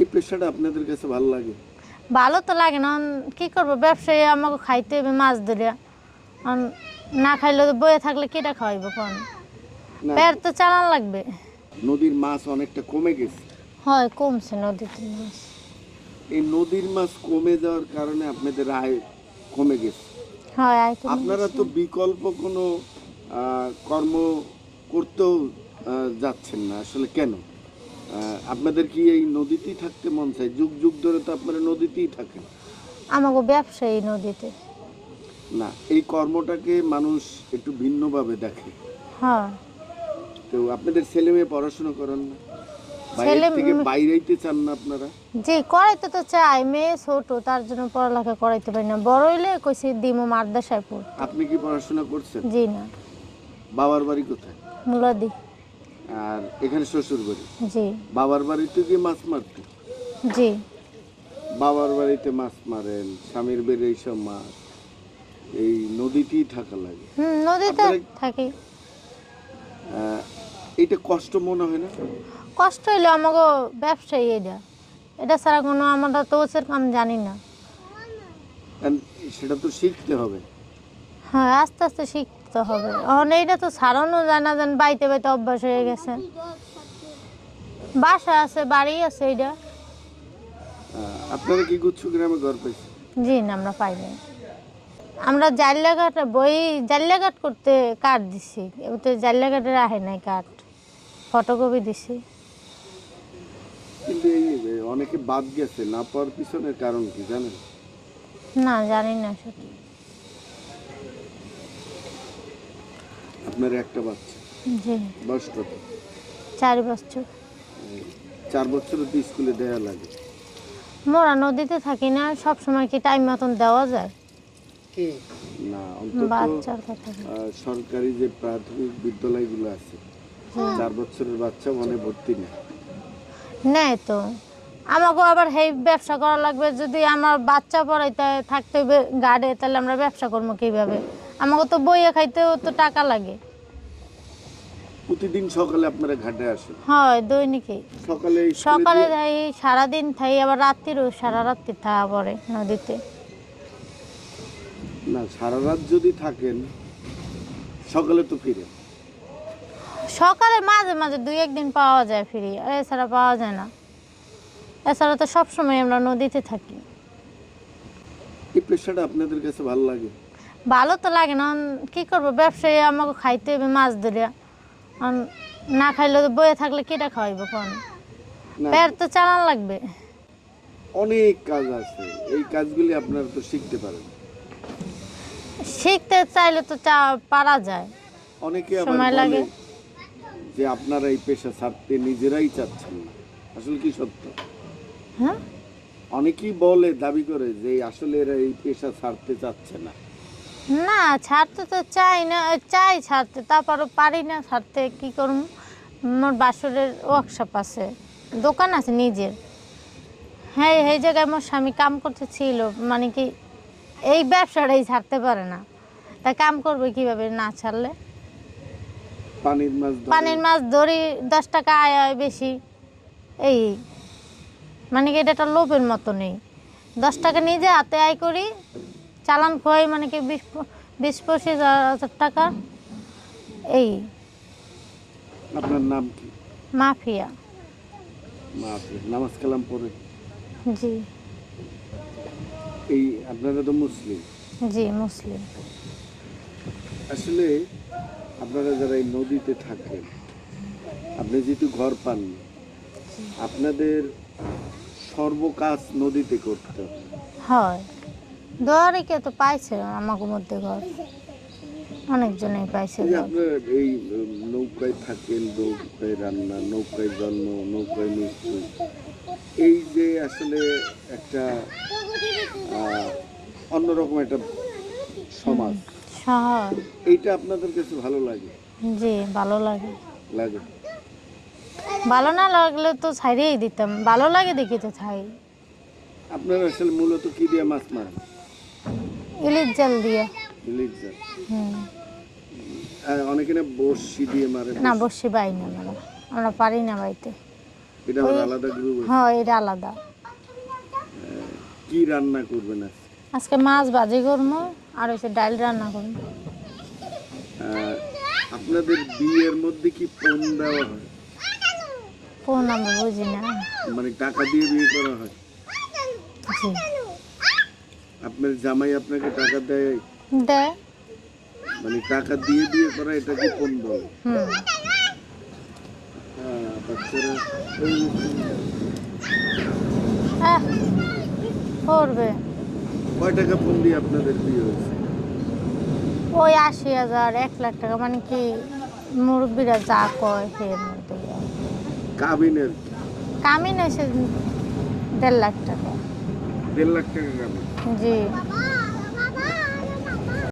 এই পেশাটা আপনাদের কাছে ভালো লাগে? ভালো তো লাগে না। কি করব? ব্যবসায়ী আমাকে খাইতে হবে মাছ ধরিয়া অন না খাইলে তো বয়ে থাকলে কেটা খাওয়াইব কোন? পেট তো চালান লাগবে। নদীর মাছ অনেকটা কমে গেছে। হয় কমছে নদীতে মাছ। এই নদীর মাছ কমে যাওয়ার কারণে আপনাদের আয় কমে গেছে। হয় আয় কমে আপনারা তো বিকল্প কোনো কর্ম করতেও যাচ্ছেন না। আসলে কেন? আপনাদের কি এই নদীতেই থাকতে মন চায়? যুগ যুগ ধরে তো আপনারা নদীতেই থাকেন। আমাকে এই নদীতে। না এই কর্মটাকে মানুষ একটু ভিন্নভাবে দেখে। হ্যাঁ। তো আপনাদের ছেলে মেয়ে পড়াশোনা করেন না? ছেলে- থেকে বাইরেইতে চান না আপনারা? জি করাইতে তো চাই। মেয়ে ছোট তার জন্য পড়ালেখা করাইতে পারি না। বড় হইলে কইছি দিমু মাদ্রাসায় পড় আপনি কি পড়াশোনা করছেন? জি না। বাবার বাড়ি কোথায়? মুলাদি। আর এখানে শ্বশুর বাড়ি। জি। বাবার বাড়িতে গিয়ে মাছ মারতে? জি। বাবার বাড়িতে মাছ মারেন স্বামীর বেড়ে এইসব মাছ। এই নদীতেই থাকা লাগে। হুম নদীতে থাকি। এটা কষ্ট মনে হয় না? কষ্ট হইলে আমাকে ব্যবসায়ী এটা। এটা ছাড়া কোনো আমরা তো ওসের কাম জানি না। সেটা তো শিখতে হবে। হ্যাঁ আস্তে আস্তে শিখতে হবে। এখন এইটা তো ছাড়ানো যায় না যেন বাইতে বাইতে অভ্যাস হয়ে গেছে। বাসা আছে বাড়ি আছে এইটা। আপনারা কি গুচ্ছ গ্রামে ঘর পাইছেন? জি না আমরা পাইনি আমরা জাল্লাঘাট বই জাল্লাঘাট করতে কাঠ দিছি। ওতে জাল্লাঘাটের আহে নাই কাঠ। ফটোকপি দিছি। কিন্তু এই যে অনেকে বাদ গেছে না পাওয়ার পিছনের কারণ কি জানেন? না জানি না সেটা আপনার একটা বাচ্চা। জি। বয়স কত? চার বছর। চার বছর তো স্কুলে দেওয়া লাগে। মোরা নদীতে থাকি না সব সময় কি টাইম মতন দেওয়া যায়? কি? না অন্তত বাচ্চার কথা। আহ, সরকারি যে প্রাথমিক বিদ্যালয়গুলো আছে চার বছরের বাচ্চা মানে ভর্তি নেই। নেয় তো। আমাকেও আবার সেই ব্যবসা করা লাগবে যদি আমার বাচ্চা পড়াইতে থাকতে হবে গার্ডে তাহলে আমরা ব্যবসা করব কীভাবে? আমাকে তো বইয়ে খাইতেও তো টাকা লাগে। প্রতিদিন সকালে আপনারা ঘাটে আসেন? হয় দৈনিকই সকালে সকালে যাই সারাদিন থাই আবার রাত্রিরও সারা রাত্রি থাকা পড়ে নদীতে। না সারা রাত যদি থাকেন সকালে তো ফিরে। সকালে মাঝে মাঝে দুই একদিন পাওয়া যায় ফ্রি এছাড়া পাওয়া যায় না। এছাড়া তো সবসময় আমরা নদীতে থাকি। এই পেশাটা আপনাদের কাছে ভালো লাগে? ভালো তো লাগে না কি করব? ব্যবসায়ী আমাকে খাইতে হবে মাছ ধরে। না খাইলে তো বয়ে থাকলে কেটা খাওয়াইব কোন? পেট তো চালান লাগবে। অনেক কাজ আছে এই কাজগুলি আপনারা তো শিখতে পারেন। শিখতে চাইলে তো চা পারা যায়। অনেকে সময় লাগে। যে আপনারা এই পেশা ছাড়তে নিজেরাই চাচ্ছেন না। আসলে কি সত্য? হ্যাঁ? অনেকেই বলে দাবি করে যে আসলে এরা এই পেশা ছাড়তে চাচ্ছে না। না ছাড়তে তো চাই না চাই ছাড়তে তারপরও পারি না ছাড়তে কি করব? আমার বাসরের ওয়ার্কশপ আছে দোকান আছে নিজের। হ্যাঁ এই জায়গায় আমার স্বামী কাম করতে ছিল মানে কি এই ব্যবসাটাই ছাড়তে পারে না। তা কাম করবে কীভাবে না ছাড়লে? পানির মাছ পানির মাছ ধরি দশ টাকা আয় হয় বেশি। এই মানে কি এটা একটা লোভের মতো নেই। দশ টাকা নিজে হাতে আয় করি চালান খোয়াই মানে কি বিশ বিশ পঁচিশ হাজার টাকা? এই। আপনার নাম কি? মাফিয়া। মাফি নামাজ কালাম পড়ে। জি। এই আপনারা তো মুসলিম। জি মুসলিম। আসলে আপনারা যারা এই নদীতে থাকেন আপনি যেহেতু ঘর পান আপনাদের সর্বকাজ নদীতে করতে হয়। দোয়ারে কে তো পাইছে আমাকে মধ্যে ঘর। অনেকজনেই পাইছে এই আপনার এই নৌকায় থাকেন নৌকায় রান্না নৌকায় জন্ম নৌকায় মৃত্যু। এই যে আসলে একটা অন্যরকম একটা সমাজ। এইটা আপনাদের কাছে ভালো লাগে? জি ভালো লাগে। লাগে? ভালো না লাগলে তো ছাইরেই দিতাম। ভালো লাগে দেখি তো ছাই। আপনারা আসলে মূলত কি দিয়ে মাছ মারেন? ইলিশ জাল দিয়ে। ইলিশ জাল। হুম। অনেকে না বড়শি দিয়ে মারে। না বসে পাই না আমরা। আমরা পারি না বাড়িতে এটা আলাদা গ্রুপ হ্যাঁ এটা আলাদা। কি রান্না করবেন আজকে? মাছ ভাজি করব আর হচ্ছে ডাল রান্না করব। আপনাদের বিয়ের মধ্যে কি পণ দেওয়া হয়? কোন আমরা বুঝি না। মানে টাকা দিয়ে বিয়ে করা হয়? জি। আপনার জামাই আপনাকে টাকা দেয়? দেয়। মানে টাকা দিয়ে দিয়ে করা এটা কি পণ বলে হ্যাঁ, বাচ্চারা করবে। কয় টাকা দিয়ে আপনাদের বিয়ে হয়েছে? ওই আশি হাজার এক লাখ টাকা মানে কি মুরব্বীরা যা কয় সে মধ্যে কাবিনের কামিন হয়েছে দেড় লাখ টাকা। দেড় লাখ টাকা কাবিন জি